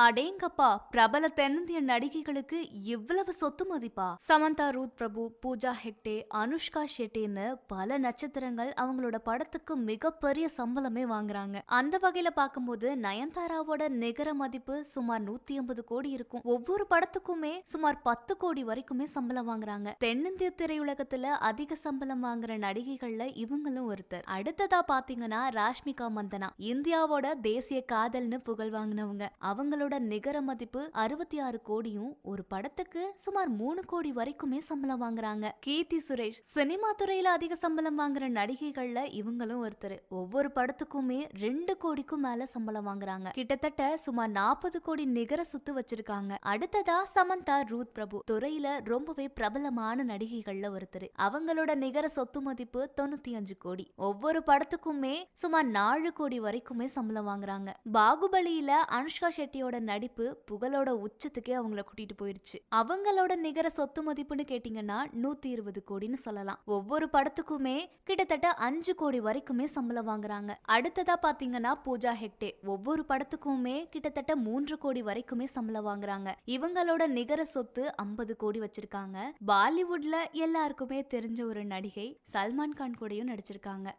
அடேங்கப்பா பிரபல தென்னிந்திய நடிகைகளுக்கு இவ்வளவு சொத்து மதிப்பா? சமந்தா ரூத் பிரபு பூஜா ஹெக்டே அனுஷ்கா ஷெட்டின்னு பல நட்சத்திரங்கள் அவங்களோட படத்துக்கு மிகப்பெரிய சம்பளமே வாங்குறாங்க. அந்த வகையில பார்க்கும்போது நயன்தாராவோட நிகர மதிப்பு சுமார் நூத்தி ஐம்பது கோடி இருக்கும். ஒவ்வொரு படத்துக்குமே சுமார் பத்து கோடி வரைக்குமே சம்பளம் வாங்குறாங்க. தென்னிந்திய திரையுலகத்துல அதிக சம்பளம் வாங்குற நடிகைகள்ல இவங்களும் ஒருத்தர். அடுத்ததா பாத்தீங்கன்னா ராஷ்மிகா மந்தனா. இந்தியாவோட தேசிய காதல்னு புகழ் வாங்கினவங்க. அவங்களோட நிகர மதிப்பு அறுபத்தி ஆறு கோடியும் ஒரு படத்துக்கு சுமார் மூணு கோடி வரைக்குமே சம்பளம் வாங்குறாங்க. கீர்த்தி சுரேஷ் சினிமா துறையில அதிக சம்பளம் வாங்குற நடிகைகள்ல இவங்களும் ஒருத்தர். ஒவ்வொரு படத்துக்குமே ரெண்டு கோடிக்கும் மேல சம்பளம் வாங்குறாங்க. கிட்டத்தட்ட சுமார் நாற்பது கோடி நிகர சொத்து வச்சிருக்காங்க. அடுத்ததா சமந்தா ரூத் பிரபு. துறையில ரொம்பவே பிரபலமான நடிகைகள்ல ஒருத்தர். அவங்களோட நிகர சொத்து மதிப்பு தொண்ணூத்தி அஞ்சு கோடி. ஒவ்வொரு படத்துக்குமே சுமார் நாலு கோடி வரைக்குமே சம்பளம் வாங்குறாங்க. பாகுபலியில அனுஷ்கா ஷெட்டியோட நடிப்பு புகழோட உச்சத்துக்கே அவங்கள கூட்டிட்டு போயிருச்சு. அவங்களோட நிகர சொத்து மதிப்புன்னு கேட்டீங்கன்னா நூத்தி இருபது கோடின்னு சொல்லலாம். ஒவ்வொரு படத்துக்குமே கிட்டத்தட்ட அஞ்சு கோடி வரைக்குமே சம்பளம் வாங்குறாங்க. அடுத்ததா பாத்தீங்கன்னா பூஜா ஹெக்டே. ஒவ்வொரு படத்துக்குமே கிட்டத்தட்ட மூன்று கோடி வரைக்குமே சம்பளம் வாங்குறாங்க. இவங்களோட நிகர சொத்து ஐம்பது கோடி வச்சிருக்காங்க. பாலிவுட்ல எல்லாருக்குமே தெரிஞ்ச ஒரு நடிகை சல்மான் கான் கூடயும் நடிச்சிருக்காங்க.